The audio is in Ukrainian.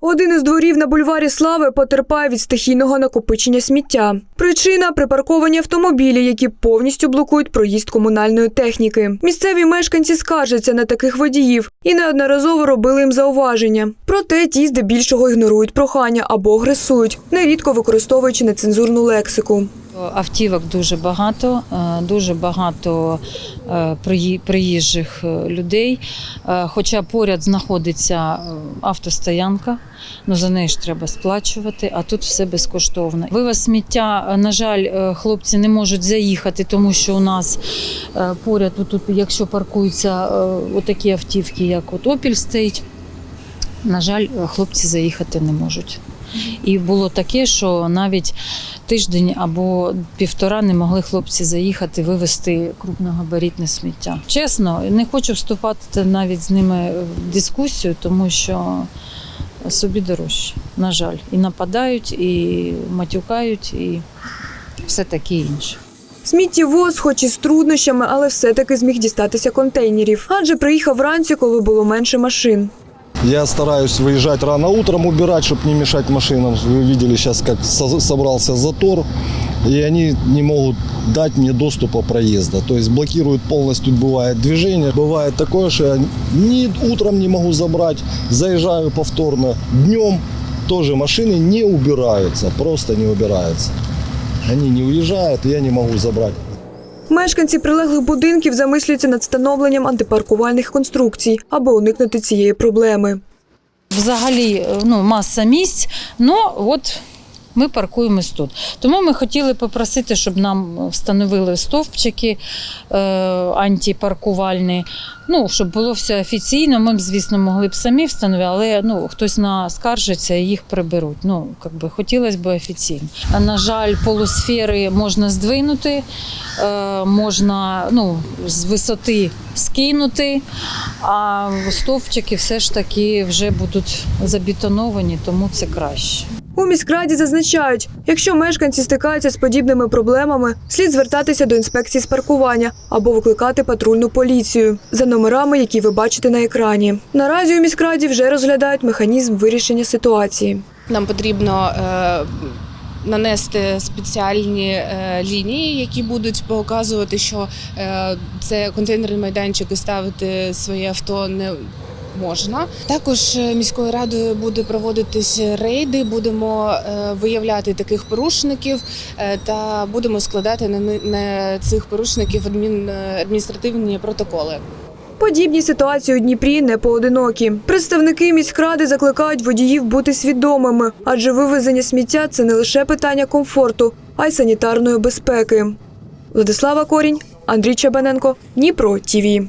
Один із дворів на бульварі Слави потерпає від стихійного накопичення сміття. Причина припарковані автомобілі, які повністю блокують проїзд комунальної техніки. Місцеві мешканці скаржаться на таких водіїв і неодноразово робили їм зауваження. Проте ті здебільшого ігнорують прохання або агресують, нерідко використовуючи нецензурну лексику. Автівок дуже багато, е, дуже багато е, приїжджих е, людей. Хоча поряд знаходиться автостоянка, ну за неї ж треба сплачувати, а тут все безкоштовно. Вивез сміття, на жаль, хлопці не можуть заїхати, тому що у нас поряд, тут, якщо паркуються отакі автівки, як от Опіль стоїть, на жаль, хлопці заїхати не можуть. І було таке, що навіть тиждень або півтора не могли хлопці заїхати вивезти крупногабаритне сміття. Чесно, не хочу вступати навіть з ними в дискусію, тому що собі дорожче, на жаль. І нападають, і матюкають, і все таке інше. Сміттєвоз, хоч і з труднощами, але все-таки зміг дістатися контейнерів, адже приїхав вранці, коли було менше машин. Я стараюсь выезжать рано утром, убирать, чтобы не мешать машинам. Вы видели сейчас, как со- собрался затор, и они не могут дать мне доступа проезда. То есть блокируют полностью, бывает движение. Бывает такое, что я ни утром не могу забрать, заезжаю повторно. Днем тоже машины не убираются, просто не убираются. Они не уезжают, я не могу забрать. Мешканці прилеглих будинків замислюються над встановленням антипаркувальних конструкцій, аби уникнути цієї проблеми. Взагалі, е, ну, маса місць, але от ми паркуємось тут. Тому ми хотіли попросити, щоб нам встановили стовпчики е, антипаркувальні, ну, щоб було все офіційно. Ми б, звісно, могли б самі встановити, але ну, хтось наскаржиться і їх приберуть. Ну, як би, хотілося б офіційно. На жаль, полусфери можна здвинути, е, можна ну, з висоти скинути, а стовпчики все ж таки вже будуть забетоновані, тому це краще. У міськраді зазначають, якщо мешканці стикаються з подібними проблемами, слід звертатися до інспекції з паркування або викликати патрульну поліцію за номерами, які ви бачите на екрані. Наразі у міськраді вже розглядають механізм вирішення ситуації. Нам потрібно е, нанести спеціальні е, лінії, які будуть показувати, що е, це контейнерний майданчик і ставити своє авто не можна. Також е, міською радою буде проводитись рейди. Будемо е, виявляти таких порушників е, та будемо складати на, цих порушників адмін, адміністративні протоколи. Подібні ситуації у Дніпрі не поодинокі. Представники міськради закликають водіїв бути свідомими, адже вивезення сміття це не лише питання комфорту, а й санітарної безпеки. Владислава Корінь, Андрій Чабаненко, Дніпро ТІВІ.